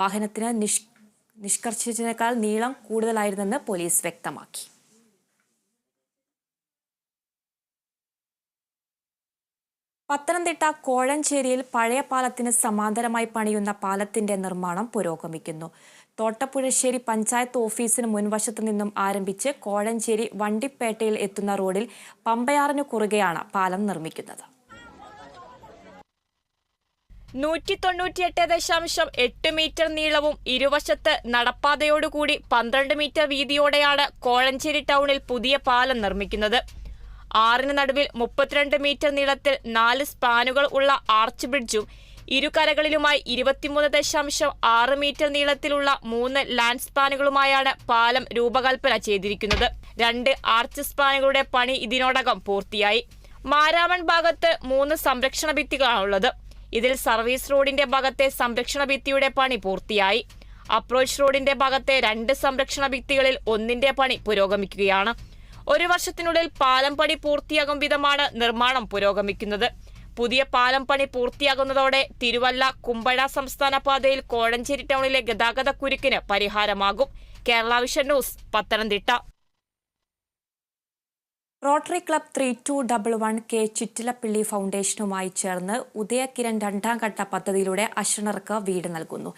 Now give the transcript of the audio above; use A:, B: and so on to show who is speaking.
A: വാഹനത്തിന് നിഷ് നിഷ്കർഷിച്ചതിനേക്കാൾ നീളം കൂടുതലായിരുന്നെന്ന് പോലീസ് വ്യക്തമാക്കി. പത്തനംതിട്ട കോഴഞ്ചേരിയിൽ പഴയ പാലത്തിന് സമാന്തരമായി പണിയുന്ന പാലത്തിന്റെ നിർമ്മാണം പുരോഗമിക്കുന്നു. തോട്ടപ്പുഴശ്ശേരി പഞ്ചായത്ത് ഓഫീസിന് മുൻവശത്തു നിന്നും ആരംഭിച്ച് കോഴഞ്ചേരി വണ്ടിപ്പേട്ടയിൽ എത്തുന്ന റോഡിൽ പമ്പയാറിനു കുറുകെയാണ് പാലം നിർമ്മിക്കുന്നത്.
B: നൂറ്റി തൊണ്ണൂറ്റിയെട്ട് ദശാംശം എട്ട് മീറ്റർ നീളവും ഇരുവശത്ത് നടപ്പാതയോടുകൂടി പന്ത്രണ്ട് മീറ്റർ വീതിയോടെയാണ് കോഴഞ്ചേരി ടൗണിൽ പുതിയ പാലം നിർമ്മിക്കുന്നത്. ആറിന് നടുവിൽ മുപ്പത്തിരണ്ട് മീറ്റർ നീളത്തിൽ നാല് സ്പാനുകൾ ഉള്ള ആർച്ച് ബ്രിഡ്ജും ഇരുകരകളിലുമായി ഇരുപത്തിമൂന്ന് ദശാംശം ആറ് മീറ്റർ നീളത്തിലുള്ള മൂന്ന് ലാൻഡ് സ്പാനുകളുമായാണ് പാലം രൂപകൽപ്പന ചെയ്തിരിക്കുന്നത്. രണ്ട് ആർച്ച് സ്പാനുകളുടെ പണി ഇതിനോടകം പൂർത്തിയായി. മാരാമൺ ഭാഗത്ത് മൂന്ന് സംരക്ഷണ ഭിത്തികളാണുള്ളത് ഇതിൽ സർവീസ് റോഡിന്റെ ഭാഗത്തെ സംരക്ഷണ ഭിത്തിയുടെ പണി പൂർത്തിയായി. അപ്രോച്ച് റോഡിന്റെ ഭാഗത്തെ രണ്ട് സംരക്ഷണ ഭിത്തികളിൽ ഒന്നിന്റെ പണി പുരോഗമിക്കുകയാണ്. ഒരു വർഷത്തിനുള്ളിൽ പാലം പണി പൂർത്തിയാകും വിധമാണ് നിർമ്മാണം പുരോഗമിക്കുന്നത്. പുതിയ പാലം പണി പൂർത്തിയാകുന്നതോടെ തിരുവല്ല കുമ്പഴ സംസ്ഥാന പാതയിൽ കോഴഞ്ചേരി ടൗണിലെ ഗതാഗത കുരുക്കിന് പരിഹാരമാകും. Kerala vision news Pathanamthitta.
A: Rotary club three two double one K Chittilappilly ഫൗണ്ടേഷനുമായി ചേർന്ന് ഉദയകിരൺ രണ്ടാം ഘട്ട പദ്ധതിയിലൂടെ അശ്രണർക്ക് വീട് നൽകുന്നു.